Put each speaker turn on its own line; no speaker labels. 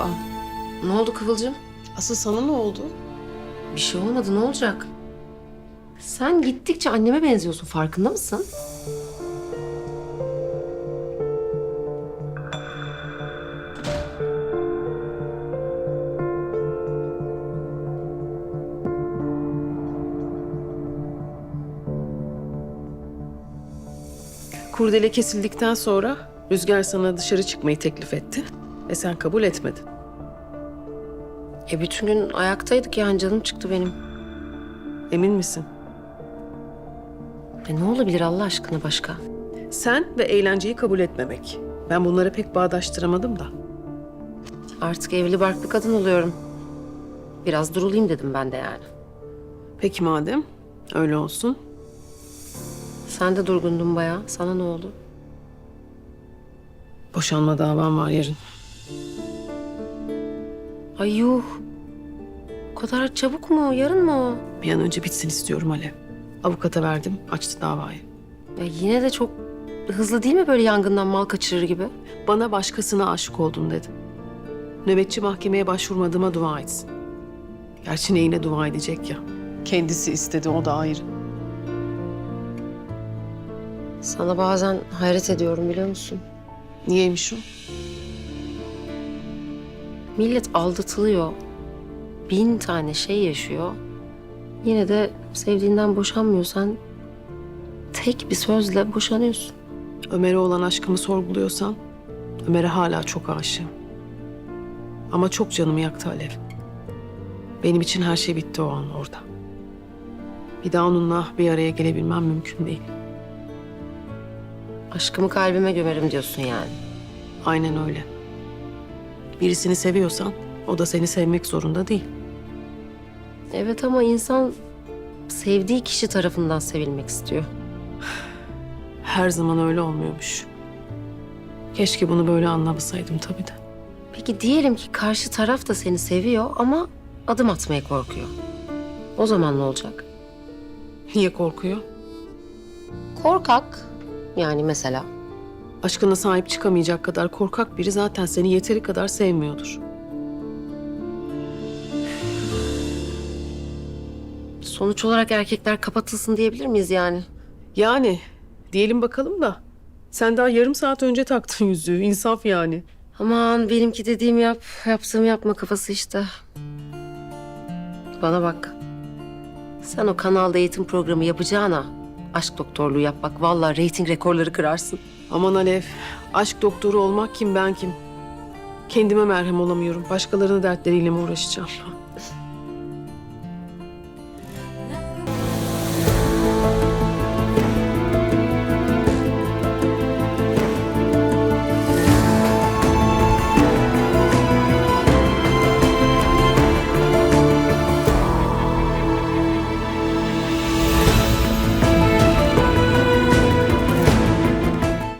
Aa,
Ne oldu Kıvılcım?
asıl sana ne oldu?
Bir şey olmadı ne olacak? Sen gittikçe anneme benziyorsun farkında mısın?
Kurdele kesildikten sonra Rüzgar sana dışarı çıkmayı teklif etti. Ve sen kabul etmedin.
E bütün gün ayaktaydık yani canım çıktı benim.
Emin misin?
E ne olabilir Allah aşkına başka?
Sen ve eğlenceyi kabul etmemek. Ben bunları pek bağdaştıramadım da.
Artık evli barklı kadın oluyorum. Biraz durulayım dedim ben de yani.
Peki madem öyle olsun.
Sen de durgundun bayağı. Sana ne oldu?
Boşanma davam var yarın.
Ay yuh. O kadar çabuk mu? Yarın mı o?
Bir an önce bitsin istiyorum Alev. Avukata verdim, açtı davayı.
Ya yine de çok hızlı değil mi böyle yangından mal kaçırır gibi?
Bana başkasına aşık oldun dedi. Nöbetçi mahkemeye başvurmadığıma dua etsin. Gerçi neyine dua edecek ya. Kendisi istedi, o da ayrı.
Sana bazen hayret ediyorum biliyor musun?
Niyeymiş o?
Millet aldatılıyor. Bin tane şey yaşıyor. Yine de sevdiğinden boşanmıyorsan tek bir sözle boşanıyorsun.
Ömer'e olan aşkımı sorguluyorsan, Ömer'e hala çok aşığım. Ama çok canımı yaktı Alev. Benim için her şey bitti o an orada. Bir daha onunla bir araya gelebilmem mümkün değil.
Aşkımı kalbime gömerim diyorsun yani.
Aynen öyle. Birisini seviyorsan o da seni sevmek zorunda değil.
Evet ama insan sevdiği kişi tarafından sevilmek istiyor.
Her zaman öyle olmuyormuş. Keşke bunu böyle anlamasaydım tabii de.
Peki diyelim ki karşı taraf da seni seviyor ama adım atmaya korkuyor. O zaman ne olacak?
Niye korkuyor?
Korkak. Yani mesela.
Aşkına sahip çıkamayacak kadar korkak biri zaten seni yeteri kadar sevmiyordur.
Sonuç olarak erkekler kapatılsın diyebilir miyiz yani?
Yani diyelim bakalım da sen daha yarım saat önce taktın yüzüğü. insaf yani.
Aman benimki dediğimi yap, yaptığımı yapma kafası işte. Bana bak. Sen o kanalda eğitim programı yapacağına aşk doktorluğu yap bak. Vallahi reyting rekorları kırarsın.
Aman Alev, aşk doktoru olmak kim ben kim? Kendime merhem olamıyorum. Başkalarının dertleriyle mi uğraşacağım?